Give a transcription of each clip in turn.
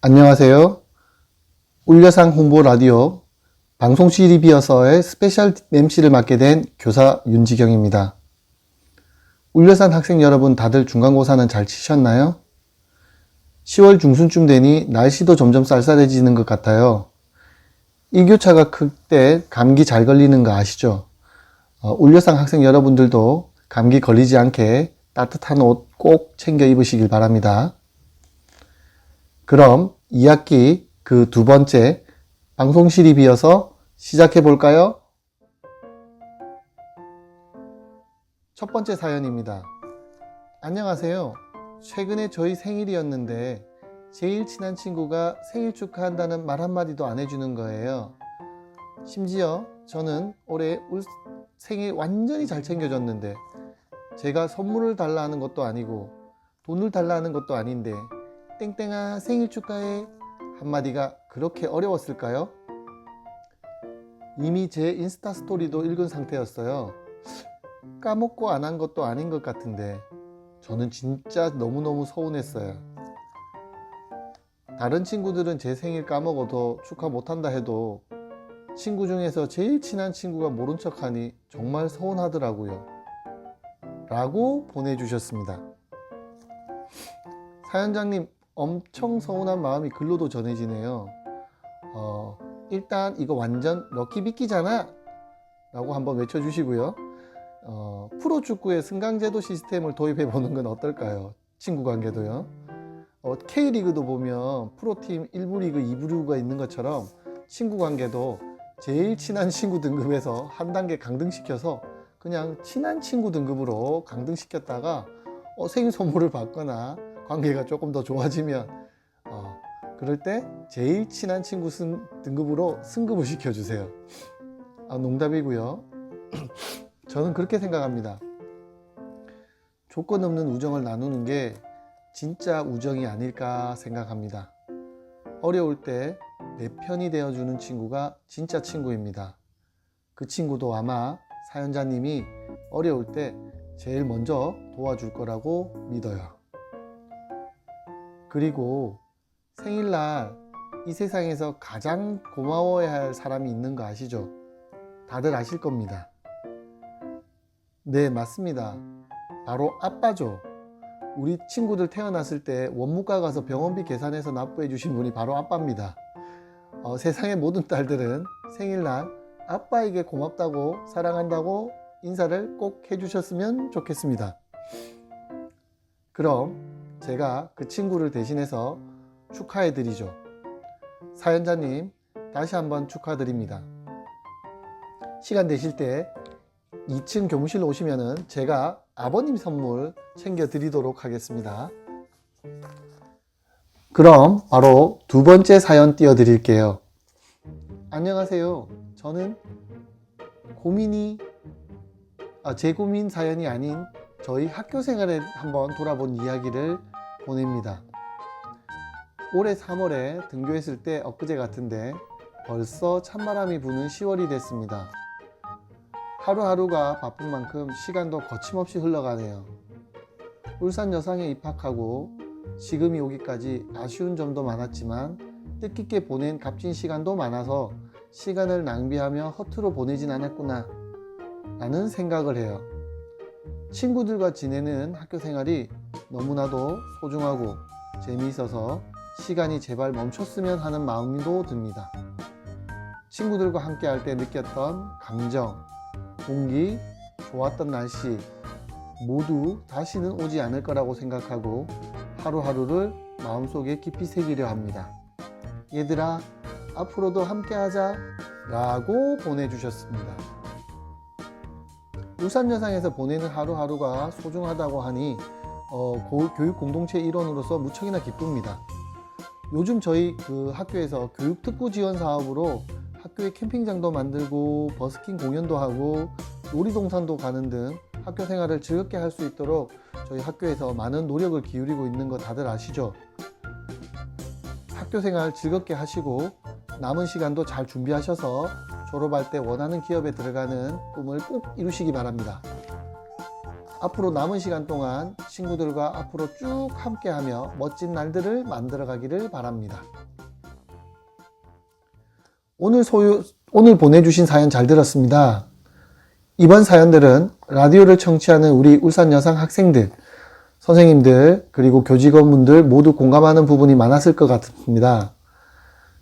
안녕하세요. 울려상 홍보 라디오 방송 시리비어서의 스페셜 MC를 맡게 된 교사 윤지경입니다. 울려산 학생 여러분 다들 중간고사는 잘 치셨나요? 10월 중순쯤 되니 날씨도 점점 쌀쌀해지는 것 같아요. 일교차가 클 때 감기 잘 걸리는 거 아시죠? 어, 울려상 학생 여러분들도 감기 걸리지 않게 따뜻한 옷 꼭 챙겨 입으시길 바랍니다. 그럼 2학기 그 두 번째 방송 시립이어서 시작해 볼까요? 첫 번째 사연입니다. 안녕하세요. 최근에 저희 생일이었는데 제일 친한 친구가 생일 축하한다는 말 한마디도 안 해주는 거예요. 심지어 저는 올해 울- 생일 완전히 잘 챙겨줬는데 제가 선물을 달라 하는 것도 아니고 돈을 달라 하는 것도 아닌데 땡땡아 생일 축하해 한마디가 그렇게 어려웠을까요? 이미 제 인스타 스토리도 읽은 상태였어요. 까먹고 안 한 것도 아닌 것 같은데 저는 진짜 너무너무 서운했어요. 다른 친구들은 제 생일 까먹어도 축하 못한다 해도 친구 중에서 제일 친한 친구가 모른 척하니 정말 서운하더라고요. 라고 보내주셨습니다. 사연장님 엄청 서운한 마음이 글로도 전해지네요. 어, 일단 이거 완전 럭키비키잖아 라고 한번 외쳐주시고요. 어, 프로축구의 승강제도 시스템을 도입해 보는 건 어떨까요? 친구 관계도요. 어, K리그도 보면 프로팀 1부 리그, 2부 리그가 있는 것처럼 친구 관계도 제일 친한 친구 등급에서 한 단계 강등시켜서 그냥 친한 친구 등급으로 강등시켰다가 어, 생일 선물을 받거나 관계가 조금 더 좋아지면 어, 그럴 때 제일 친한 친구 승, 등급으로 승급을 시켜주세요. 아, 농담이고요. 저는 그렇게 생각합니다. 조건 없는 우정을 나누는 게 진짜 우정이 아닐까 생각합니다. 어려울 때 내 편이 되어주는 친구가 진짜 친구입니다. 그 친구도 아마 사연자님이 어려울 때 제일 먼저 도와줄 거라고 믿어요. 그리고 생일날 이 세상에서 가장 고마워해야 할 사람이 있는 거 아시죠? 다들 아실 겁니다. 네, 맞습니다. 바로 아빠죠. 우리 친구들 태어났을 때 원무과 가서 병원비 계산해서 납부해 주신 분이 바로 아빠입니다. 어, 세상의 모든 딸들은 생일날 아빠에게 고맙다고 사랑한다고 인사를 꼭 해주셨으면 좋겠습니다. 그럼 제가 그 친구를 대신해서 축하해 드리죠. 사연자님, 다시 한번 축하드립니다. 시간 되실 때 2층 교무실로 오시면은 제가 아버님 선물 챙겨 드리도록 하겠습니다. 그럼 바로 두 번째 사연 띄워 드릴게요. 안녕하세요. 저는 고민이 아, 제 고민 사연이 아닌 저희 학교 생활에 한번 돌아본 이야기를 보냅니다. 올해 3월에 등교했을 때 엊그제 같은데 벌써 찬바람이 부는 10월이 됐습니다. 하루하루가 바쁜 만큼 시간도 거침없이 흘러가네요. 울산 여상에 입학하고 지금이 오기까지 아쉬운 점도 많았지만 뜻깊게 보낸 값진 시간도 많아서 시간을 낭비하며 허투루 보내진 않았구나 라는 생각을 해요. 친구들과 지내는 학교 생활이 너무나도 소중하고 재미있어서 시간이 제발 멈췄으면 하는 마음도 듭니다. 친구들과 함께 할 때 느꼈던 감정, 공기, 좋았던 날씨 모두 다시는 오지 않을 거라고 생각하고 하루하루를 마음속에 깊이 새기려 합니다. 얘들아, 앞으로도 함께 하자 라고 보내주셨습니다. 울산여상에서 보내는 하루하루가 소중하다고 하니 어, 고- 교육 공동체 일원으로서 무척이나 기쁩니다. 요즘 저희 그 학교에서 교육 특구 지원 사업으로 학교에 캠핑장도 만들고 버스킹 공연도 하고 놀이동산도 가는 등 학교 생활을 즐겁게 할 수 있도록 저희 학교에서 많은 노력을 기울이고 있는 거 다들 아시죠? 학교 생활 즐겁게 하시고 남은 시간도 잘 준비하셔서 졸업할 때 원하는 기업에 들어가는 꿈을 꼭 이루시기 바랍니다. 앞으로 남은 시간 동안 친구들과 앞으로 쭉 함께하며 멋진 날들을 만들어 가기를 바랍니다. 오늘 소유, 오늘 보내주신 사연 잘 들었습니다. 이번 사연들은 라디오를 청취하는 우리 울산 여상 학생들, 선생님들, 그리고 교직원분들 모두 공감하는 부분이 많았을 것 같습니다.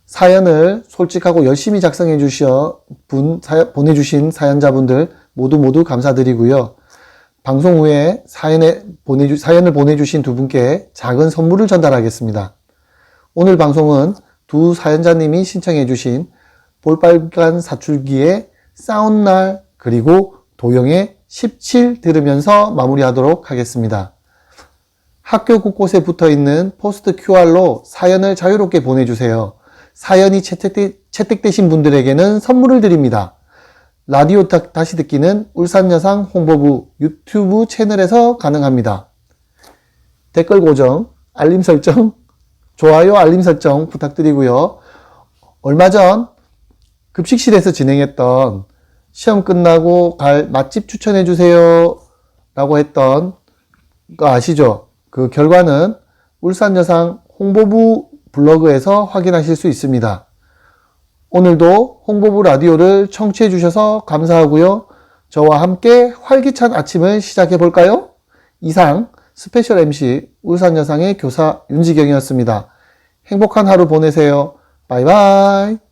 사연을 솔직하고 열심히 작성해 주셔 분, 사연, 보내주신 사연자분들 모두 모두 감사드리고요. 방송 후에 사연에 보내주, 사연을 보내주신 두 분께 작은 선물을 전달하겠습니다. 오늘 방송은 두 사연자님이 신청해 주신 볼빨간 사출기의 싸운 날 그리고 도영의 17 들으면서 마무리하도록 하겠습니다. 학교 곳곳에 붙어 있는 포스트 QR로 사연을 자유롭게 보내주세요. 사연이 채택되, 채택되 신 분들에게는 선물을 드립니다. 라디오 다- 다시 듣기는 울산여상 홍보부 유튜브 채널에서 가능합니다. 댓글 고정, 알림 설정, 좋아요, 알림 설정 부탁드리고요. 얼마 전 급식실에서 진행했던 시험 끝나고 갈 맛집 추천해 주세요 라고 했던 거 아시죠? 그 결과는 울산여상 홍보부 블로그에서 확인하실 수 있습니다. 오늘도 홍보부 라디오를 청취해 주셔서 감사하고요. 저와 함께 활기찬 아침을 시작해 볼까요? 이상 스페셜 MC 울산 여상의 교사 윤지경이었습니다. 행복한 하루 보내세요. 바이바이.